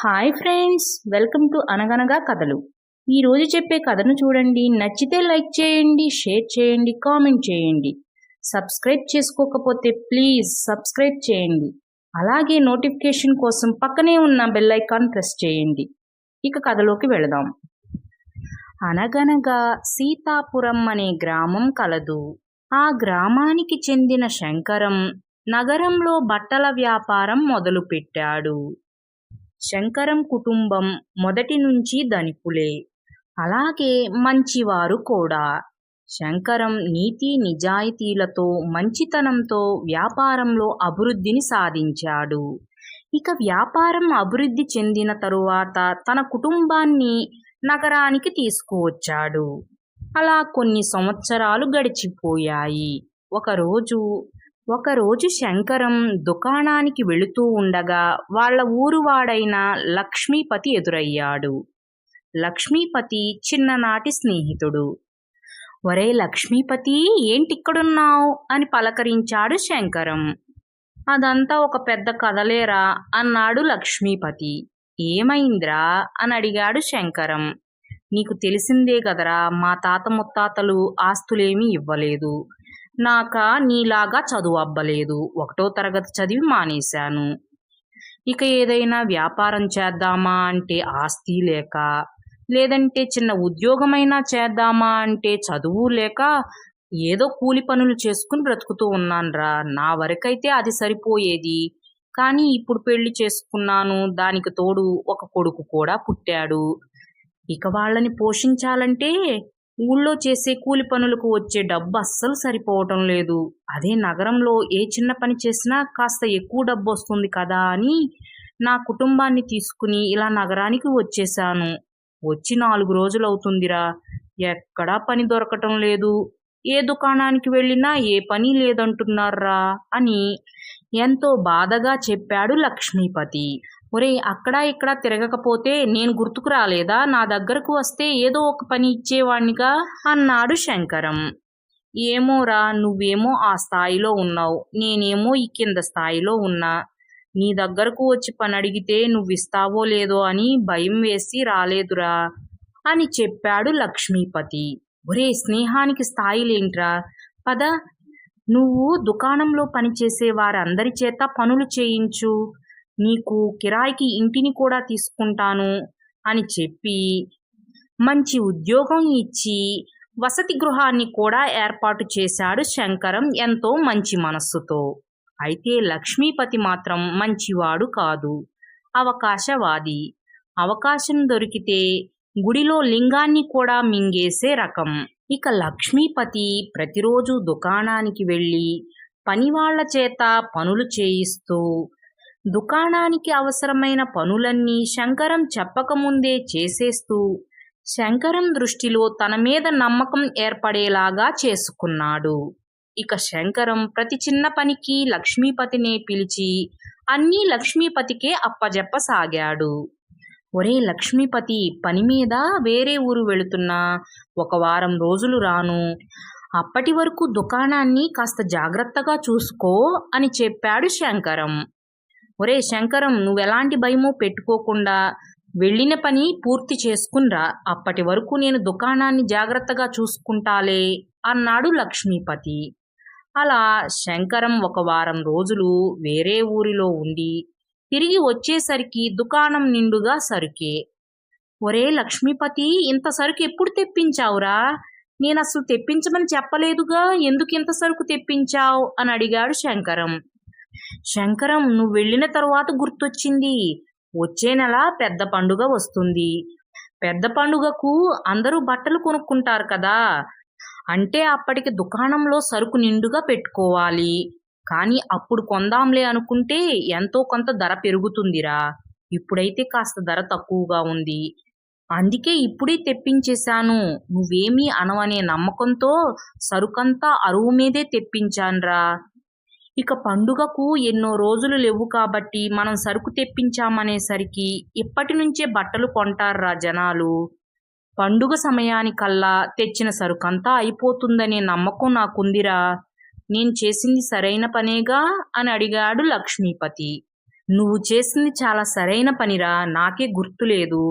Hi friends welcome to అనగనగా కథలు ఈరోజు చెప్పే కథను చూడండి. నచ్చితే లైక్ చేయండి షేర్ చేయండి కామెంట్ చేయండి. సబ్స్క్రైబ్ చేసుకోకపోతే ప్లీజ్ సబ్స్క్రైబ్ చేయండి. అలాగే నోటిఫికేషన్ కోసం పక్కనే ఉన్న బెల్ ఐకాన్ ప్రెస్ చేయండి. ఇక కథలోకి వెళదాం. అనగనగా సీతాపురం అనే గ్రామం కలదు. ఆ గ్రామానికి చెందిన శంకరం నగరంలో బట్టల వ్యాపారం మొదలుపెట్టాడు. శంకరం కుటుంబం మొదటి నుంచి ధనికులే. అలాగే మంచివారు కూడా. శంకరం నీతి నిజాయితీలతో మంచితనంతో వ్యాపారంలో అభివృద్ధిని సాధించాడు. ఇక వ్యాపారం అభివృద్ధి చెందిన తరువాత తన కుటుంబాన్ని నగరానికి తీసుకువచ్చాడు. అలా కొన్ని సంవత్సరాలు గడిచిపోయాయి. ఒకరోజు ఒకరోజు శంకరం దుకాణానికి వెళుతూ ఉండగా వాళ్ళ ఊరువాడైన లక్ష్మీపతి ఎదురయ్యాడు. లక్ష్మీపతి చిన్ననాటి స్నేహితుడు. ఒరే లక్ష్మీపతి ఏంటిక్కడున్నావు? అని పలకరించాడు శంకరం. అదంతా ఒక పెద్ద కథలేరా? అన్నాడు లక్ష్మీపతి. ఏమైందిరా? అని అడిగాడు శంకరం. నీకు తెలిసిందే కదరా మా తాత ముత్తాతలు ఆస్తులేమీ ఇవ్వలేదు. నాక నీలాగా చదువు అబ్బలేదు. ఒకటో తరగతి చదివి మానేశాను. ఇక ఏదైనా వ్యాపారం చేద్దామా అంటే ఆస్తి లేక లేదంటే చిన్న ఉద్యోగమైనా చేద్దామా అంటే చదువు లేక ఏదో కూలి పనులు చేసుకుని బ్రతుకుతూ ఉన్నానురా. నా వరకైతే అది సరిపోయేది. కానీ ఇప్పుడు పెళ్ళి చేసుకున్నాను. దానికి తోడు ఒక కొడుకు కూడా పుట్టాడు. ఇక వాళ్ళని పోషించాలంటే ఊళ్ళో చేసే కూలి పనులకు వచ్చే డబ్బు అస్సలు సరిపోవటం లేదు. అదే నగరంలో ఏ చిన్న పని చేసినా కాస్త ఎక్కువ డబ్బు వస్తుంది కదా అని నా కుటుంబాన్ని తీసుకుని ఇలా నగరానికి వచ్చేసాను. వచ్చి నాలుగు రోజులు అవుతుందిరా ఎక్కడా పని దొరకటం లేదు. ఏ దుకాణానికి వెళ్ళినా ఏ పని లేదంటున్నారా అని ఎంతో బాధగా చెప్పాడు లక్ష్మీపతి. ఒరే అక్కడ ఇక్కడ తిరగకపోతే నేను గుర్తుకు రాలేదా? నా దగ్గరకు వస్తే ఏదో ఒక పని ఇచ్చేవాణ్ణిగా అన్నాడు శంకరం. ఏమోరా నువ్వేమో ఆ స్థాయిలో ఉన్నావు. నేనేమో ఈ కింద స్థాయిలో ఉన్నా. నీ దగ్గరకు వచ్చి పని అడిగితే నువ్విస్తావో లేదో అని భయం వేసి రాలేదురా అని చెప్పాడు లక్ష్మీపతి. ఒరే స్నేహానికి స్థాయిలేంట్రా? పద. నువ్వు దుకాణంలో పనిచేసే వారందరి చేత పనులు చేయించు. నీకు కిరాయికి ఇంటిని కూడా తీసుకుంటాను అని చెప్పి మంచి ఉద్యోగం ఇచ్చి వసతి గృహాన్ని కూడా ఏర్పాటు చేశాడు శంకరం ఎంతో మంచి మనస్సుతో. అయితే లక్ష్మీపతి మాత్రం మంచివాడు కాదు. అవకాశవాది. అవకాశం దొరికితే గుడిలో లింగాన్ని కూడా మింగేసే రకం. ఇక లక్ష్మీపతి ప్రతిరోజు దుకాణానికి వెళ్ళి పనివాళ్ళ చేత పనులు చేయిస్తూ దుకాణానికి అవసరమైన పనులన్నీ శంకరం చెప్పకముందే చేసేస్తూ శంకరం దృష్టిలో తన మీద నమ్మకం ఏర్పడేలాగా చేసుకున్నాడు. ఇక శంకరం ప్రతి చిన్న పనికి లక్ష్మీపతినే పిలిచి అన్నీ లక్ష్మీపతికే అప్పజెప్పసాగాడు. ఒరే లక్ష్మీపతి పని మీద వేరే ఊరు వెళుతున్నా ఒక వారం రోజులు రాను. అప్పటి వరకు దుకాణాన్ని కాస్త జాగ్రత్తగా చూసుకో అని చెప్పాడు శంకరం. ఒరే శంకరం నువ్వెలాంటి భయమో పెట్టుకోకుండా వెళ్ళిన పని పూర్తి చేసుకునిరా. అప్పటి వరకు నేను దుకాణాన్ని జాగ్రత్తగా చూసుకుంటాలే అన్నాడు లక్ష్మీపతి. అలా శంకరం ఒక వారం రోజులు వేరే ఊరిలో ఉండి తిరిగి వచ్చేసరికి దుకాణం నిండుగా సరుకే. ఒరే లక్ష్మీపతి ఇంత సరుకు ఎప్పుడు తెప్పించావురా? నేను అసలు తెప్పించమని చెప్పలేదుగా ఎందుకు ఇంత సరుకు తెప్పించావు? అని అడిగాడు శంకరం. శంకరం నువ్వు వెళ్ళిన తరువాత గుర్తొచ్చింది. వచ్చే నెల పెద్ద పండుగ వస్తుంది. పెద్ద పండుగకు అందరూ బట్టలు కొనుక్కుంటారు కదా. అంటే అప్పటికి దుకాణంలో సరుకు నిండుగా పెట్టుకోవాలి. కానీ అప్పుడు కొందాంలే అనుకుంటే ఎంతో కొంత ధర పెరుగుతుందిరా. ఇప్పుడైతే కాస్త ధర తక్కువగా ఉంది. అందుకే ఇప్పుడే తెప్పించేశాను. నువ్వేమీ అనవనే నమ్మకంతో సరుకంతా అరువు మీదే తెప్పించాన్రా. ఇక పండుగకు ఎన్నో రోజులు లేవు కాబట్టి మనం సరుకు తెప్పించామనేసరికి ఇప్పటి నుంచే బట్టలు కొంటారా జనాలు? పండుగ సమయానికల్లా తెచ్చిన సరుకంతా అయిపోతుందనే నమ్మకం నాకుందిరా. నేను చేసింది సరైన పనేగా? అని అడిగాడు లక్ష్మీపతి. నువ్వు చేసింది చాలా సరైన పనిరా నాకే గుర్తులేదు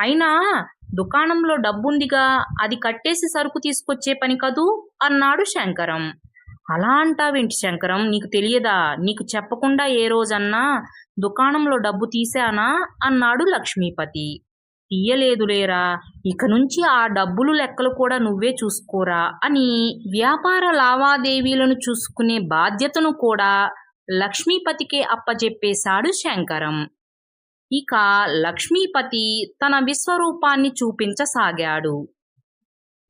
అయినా దుకాణంలో డబ్బుందిగా అది కట్టేసి సరుకు తీసుకొచ్చే పని కదూ? అన్నాడు శంకరం. అలా అంటావేంటి శంకరం? నీకు తెలియదా? నీకు చెప్పకుండా ఏ రోజన్నా దుకాణంలో డబ్బు తీశానా? అన్నాడు లక్ష్మీపతి. తీయలేదులేరా? ఇక నుంచి ఆ డబ్బులు లెక్కలు కూడా నువ్వే చూసుకోరా? అని వ్యాపార లావాదేవీలను చూసుకునే బాధ్యతను కూడా లక్ష్మీపతికే అప్పజెప్పేశాడు శంకరం. ఇక లక్ష్మీపతి తన విశ్వరూపాన్ని చూపించసాగాడు.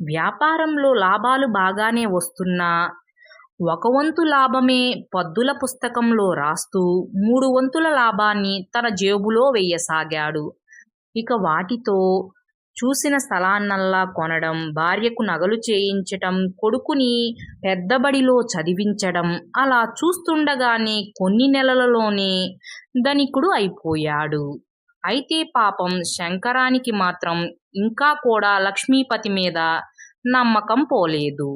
వ్యాపారంలో లాభాలు బాగానే వస్తున్నా ఒక వంతు లాభమే పద్దుల పుస్తకంలో రాస్తూ మూడు వంతుల లాభాన్ని తన జేబులో వెయ్యసాగాడు ఇక వాటితో చూసిన స్థలాన్నల్లా కొనడం భార్యకు నగలు చేయించటం కొడుకుని పెద్దబడిలో చదివించడం అలా చూస్తుండగానే కొన్ని నెలలలోనే ధనికుడు అయిపోయాడు. అయితే పాపం శంకరానికి మాత్రం ఇంకా కూడా లక్ష్మీపతి మీద నమ్మకం పోలేదు.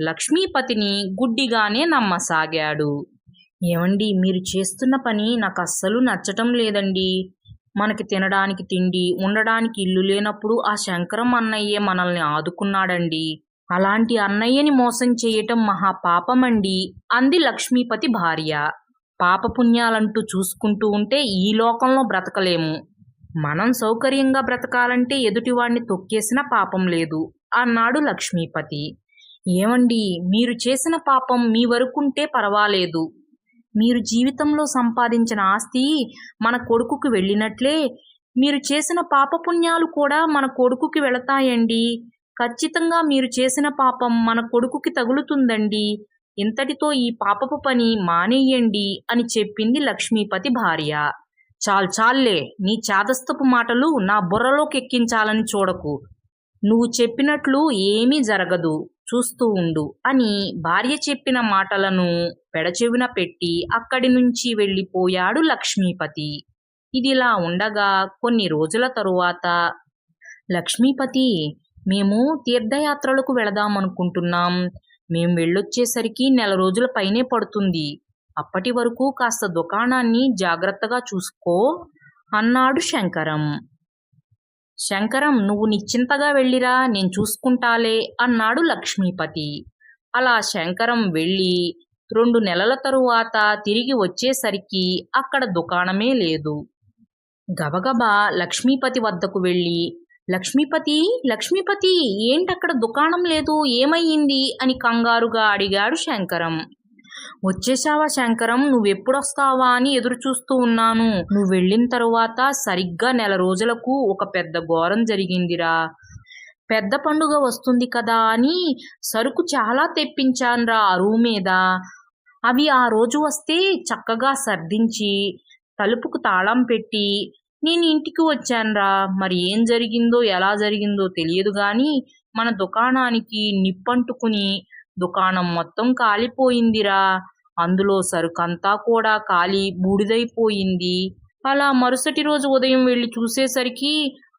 లక్ష్మీపతిని గుడ్డిగానే నమ్మసాగాడు. ఏమండి మీరు చేస్తున్న పని నాకు అస్సలు నచ్చటం లేదండి. మనకి తినడానికి తిండి ఉండడానికి ఇల్లు లేనప్పుడు ఆ శంకరం అన్నయ్యే మనల్ని ఆదుకున్నాడండి. అలాంటి అన్నయ్యని మోసం చేయటం మహా పాపమండి అంది లక్ష్మీపతి భార్య. పాపపుణ్యాలంటూ చూసుకుంటూ ఉంటే ఈ లోకంలో బ్రతకలేము. మనం సౌకర్యంగా బ్రతకాలంటే ఎదుటివాణ్ణి తొక్కేసిన పాపం లేదు అన్నాడు లక్ష్మీపతి. ఏమండి? మీరు చేసిన పాపం మీ వరకుంటే పర్వాలేదు. మీరు జీవితంలో సంపాదించిన ఆస్తి మన కొడుకుకి వెళ్ళినట్లే. మీరు చేసిన పాపపుణ్యాలు కూడా మన కొడుకుకి వెళతాయండి. ఖచ్చితంగా మీరు చేసిన పాపం మన కొడుకుకి తగులుతుందండి. ఇంతటితో ఈ పాపపు పని మానేయండి అని చెప్పింది లక్ష్మీపతి భార్య. చాల్ చాల్లే నీ చాదస్తపు మాటలు నా బుర్రలోకి ఎక్కించాలని చూడకు. నువ్వు చెప్పినట్లు ఏమీ జరగదు. చూస్తూ ఉండు అని భార్య చెప్పిన మాటలను పెడచెవిన పెట్టి అక్కడి నుంచి వెళ్ళిపోయాడు లక్ష్మీపతి. ఇదిలా ఉండగా కొన్ని రోజుల తరువాత లక్ష్మీపతి మేము తీర్థయాత్రలకు వెళదామనుకుంటున్నాం. మేము వెళ్ళొచ్చేసరికి నెల రోజుల పైనే పడుతుంది. అప్పటి వరకు కాస్త దుకాణాన్ని జాగ్రత్తగా చూసుకో అన్నాడు శంకరం. శంకరం నువ్వు నిశ్చింతగా వెళ్ళిరా నేను చూసుకుంటాలే అన్నాడు లక్ష్మీపతి. అలా శంకరం వెళ్ళి రెండు నెలల తరువాత తిరిగి వచ్చేసరికి అక్కడ దుకాణమే లేదు. గబగబా లక్ష్మీపతి వద్దకు వెళ్ళి లక్ష్మీపతి లక్ష్మీపతి ఏంటక్కడ దుకాణం లేదు? ఏమయ్యింది? అని కంగారుగా అడిగాడు శంకరం. వచ్చేసావా శంకరం? నువ్వెప్పుడొస్తావా అని ఎదురు చూస్తూ ఉన్నాను. నువ్వు వెళ్ళిన తరువాత సరిగ్గా నెల రోజులకు ఒక పెద్ద ఘోరం జరిగిందిరా. పెద్ద పండుగ వస్తుంది కదా అని సరుకు చాలా తెప్పించాన్రా అరువు మీద. అవి ఆ రోజు వస్తే చక్కగా సర్దించి తలుపుకు తాళం పెట్టి నేను ఇంటికి వచ్చానురా. మరి ఏం జరిగిందో ఎలా జరిగిందో తెలియదు గాని మన దుకాణానికి నిప్పంటుకుని దుకాణం మొత్తం కాలిపోయిందిరా. అందులో సరుకంతా కూడా కాలి బూడిదైపోయింది. అలా మరుసటి రోజు ఉదయం వెళ్ళి చూసేసరికి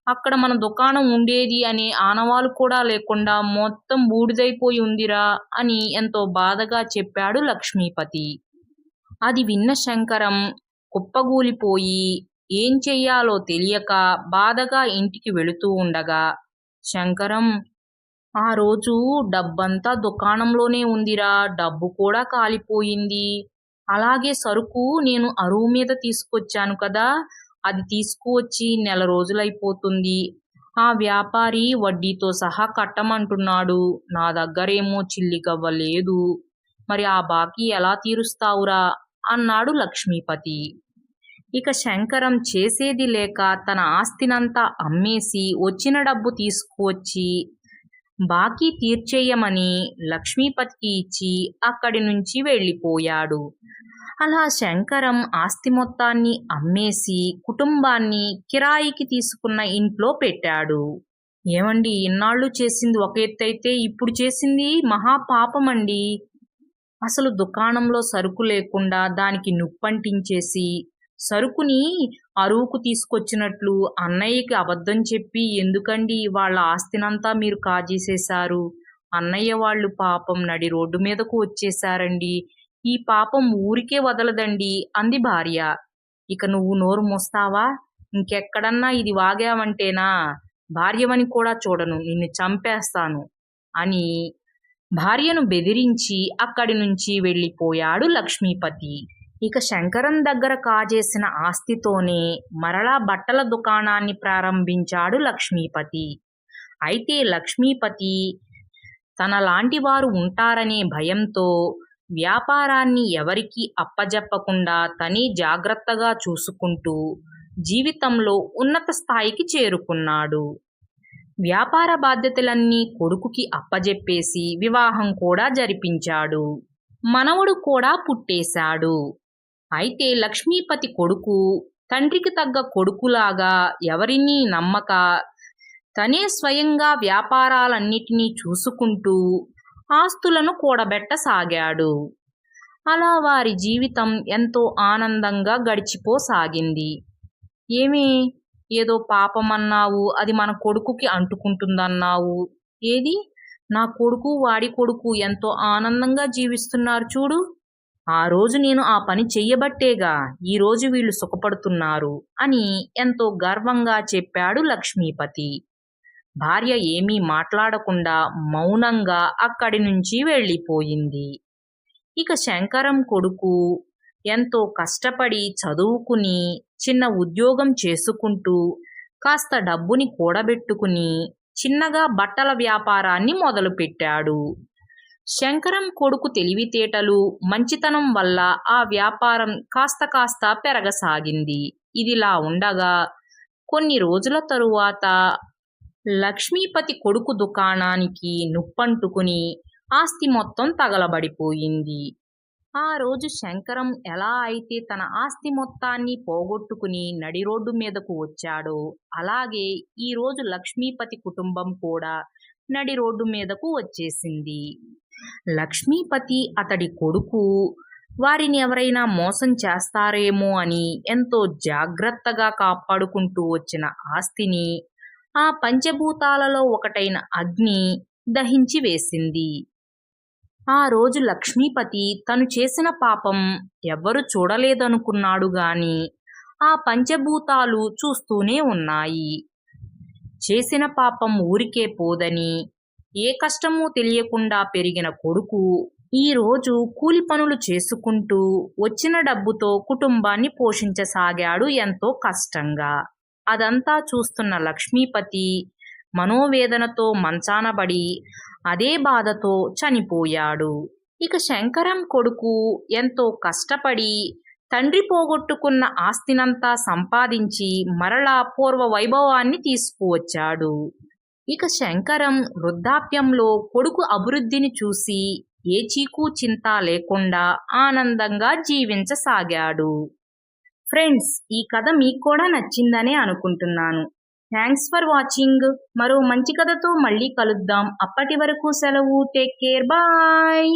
అక్కడ మన దుకాణం ఉండేది అనే ఆనవాలు కూడా లేకుండా మొత్తం బూడిదైపోయి ఉందిరా అని ఎంతో బాధగా చెప్పాడు లక్ష్మీపతి. అది విన్న శంకరం కుప్పగూలిపోయి ఏం చెయ్యాలో తెలియక బాధగా ఇంటికి వెళుతూ ఉండగా శంకరం ఆ రోజు డబ్బంతా దుకాణంలోనే ఉందిరా డబ్బు కూడా కాలిపోయింది. అలాగే సరుకు నేను అరువు మీద తీసుకొచ్చాను కదా అది తీసుకువచ్చి నెల రోజులైపోతుంది. ఆ వ్యాపారి వడ్డీతో సహా కట్టమంటున్నాడు. నా దగ్గరేమో చిల్లికవ్వ లేదు. మరి ఆ బాకీ ఎలా తీరుస్తావురా? అన్నాడు లక్ష్మీపతి. ఇక శంకరం చేసేది లేక తన ఆస్తినంతా అమ్మేసి వచ్చిన డబ్బు తీసుకువచ్చి బాకీ తీర్చేయమని లక్ష్మీపతికి ఇచ్చి అక్కడి నుంచి వెళ్ళిపోయాడు. అలా శంకరం ఆస్తి మొత్తాన్ని అమ్మేసి కుటుంబాన్ని కిరాయికి తీసుకున్న ఇంట్లో పెట్టాడు. ఏమండి ఇన్నాళ్ళు చేసింది ఒక ఎత్తైతే ఇప్పుడు చేసింది మహాపాపమండి. అసలు దుకాణంలో సరుకు లేకుండా దానికి నుప్పంటించేసి సరుకుని అరువుకు తీసుకొచ్చినట్లు అన్నయ్యకి అబద్ధం చెప్పి ఎందుకండి వాళ్ళ ఆస్తినంతా మీరు కాజేసేశారు? అన్నయ్య వాళ్ళు పాపం నడి రోడ్డు మీదకు వచ్చేశారండి. ఈ పాపం ఊరికే వదలదండి అంది భార్య. ఇక నువ్వు నోరు మోస్తావా? ఇంకెక్కడన్నా ఇది వాగావంటేనా? భార్యవని కూడా చూడను నిన్ను చంపేస్తాను అని భార్యను బెదిరించి అక్కడి నుంచి వెళ్ళిపోయాడు లక్ష్మీపతి. ఇక శంకరం దగ్గర కాజేసిన ఆస్తితోనే మరలా బట్టల దుకాణాన్ని ప్రారంభించాడు లక్ష్మీపతి. అయితే లక్ష్మీపతి తనలాంటి వారు ఉంటారనే భయంతో వ్యాపారాన్ని ఎవరికీ అప్పజెప్పకుండా తనే జాగ్రత్తగా చూసుకుంటూ జీవితంలో ఉన్నత స్థాయికి చేరుకున్నాడు. వ్యాపార బాధ్యతలన్నీ కొడుకుకి అప్పజెప్పేసి వివాహం కూడా జరిపించాడు. మనవడు కూడా పుట్టేశాడు. అయితే లక్ష్మీపతి కొడుకు తండ్రికి తగ్గ కొడుకులాగా ఎవరినీ నమ్మక తనే స్వయంగా వ్యాపారాలన్నిటినీ చూసుకుంటూ ఆస్తులను కూడబెట్టసాగాడు. అలా వారి జీవితం ఎంతో ఆనందంగా గడిచిపోసాగింది. ఏమీ ఏదో పాపమన్నావు అది మన కొడుకుకి అంటుకుంటుందన్నావు. ఏది? నా కొడుకు వాడి కొడుకు ఎంతో ఆనందంగా జీవిస్తున్నారు చూడు. ఆ రోజు నేను ఆ పని చెయ్యబట్టేగా ఈ రోజు వీళ్ళు సుఖపడుతున్నారు అని ఎంతో గర్వంగా చెప్పాడు లక్ష్మీపతి. భార్య ఏమీ మాట్లాడకుండా మౌనంగా అక్కడి నుంచి వెళ్ళిపోయింది. ఇక శంకరం కొడుకు ఎంతో కష్టపడి చదువుకుని చిన్న ఉద్యోగం చేసుకుంటూ కాస్త డబ్బుని కూడబెట్టుకుని చిన్నగా బట్టల వ్యాపారాన్ని మొదలుపెట్టాడు. శంకరం కొడుకు తెలివితేటలు మంచితనం వల్ల ఆ వ్యాపారం కాస్త కాస్త పెరగసాగింది. ఇదిలా ఉండగా కొన్ని రోజుల తరువాత లక్ష్మీపతి కొడుకు దుకాణానికి నుప్పంటుకుని ఆస్తి మొత్తం తగలబడిపోయింది. ఆ రోజు శంకరం ఎలా అయితే తన ఆస్తి మొత్తాన్ని పోగొట్టుకుని నడి రోడ్డు మీదకు వచ్చాడో అలాగే ఈరోజు లక్ష్మీపతి కుటుంబం కూడా నడి రోడ్డు మీదకు వచ్చేసింది. లక్ష్మీపతి అతడి కొడుకు. వారిని ఎవరైనా మోసం చేస్తారేమో అని ఎంతో జాగ్రత్తగా కాపాడుకుంటూ వచ్చిన ఆస్తిని ఆ పంచభూతాలలో ఒకటైన అగ్ని దహించి వేసింది. ఆ రోజు లక్ష్మీపతి తను చేసిన పాపం ఎవ్వరు చూడలేదనుకున్నాడు గాని ఆ పంచభూతాలు చూస్తూనే ఉన్నాయి. చేసిన పాపం ఊరికే పోదని ఏ కష్టమూ తెలియకుండా పెరిగిన కొడుకు ఈ రోజు కూలి పనులు చేసుకుంటూ వచ్చిన డబ్బుతో కుటుంబాన్ని పోషించసాగాడు ఎంతో కష్టంగా. అదంతా చూస్తున్న లక్ష్మీపతి మనోవేదనతో మంచానబడి అదే బాధతో చనిపోయాడు. ఇక శంకరం కొడుకు ఎంతో కష్టపడి తండ్రి పోగొట్టుకున్న ఆస్తినంతా సంపాదించి మరలా పూర్వ వైభవాన్ని తీసుకువచ్చాడు. ఇక శంకరం వృద్ధాప్యంలో కొడుకు అభివృద్ధిని చూసి ఏ చీకు చింత లేకుండా ఆనందంగా జీవించసాగాడు. ఫ్రెండ్స్ ఈ కథ మీకు కూడా నచ్చిందనే అనుకుంటున్నాను. Thanks for watching. మరో మంచి కథతో మళ్ళీ కలుద్దాం. అప్పటి వరకు సెలవు. Take care. బాయ్.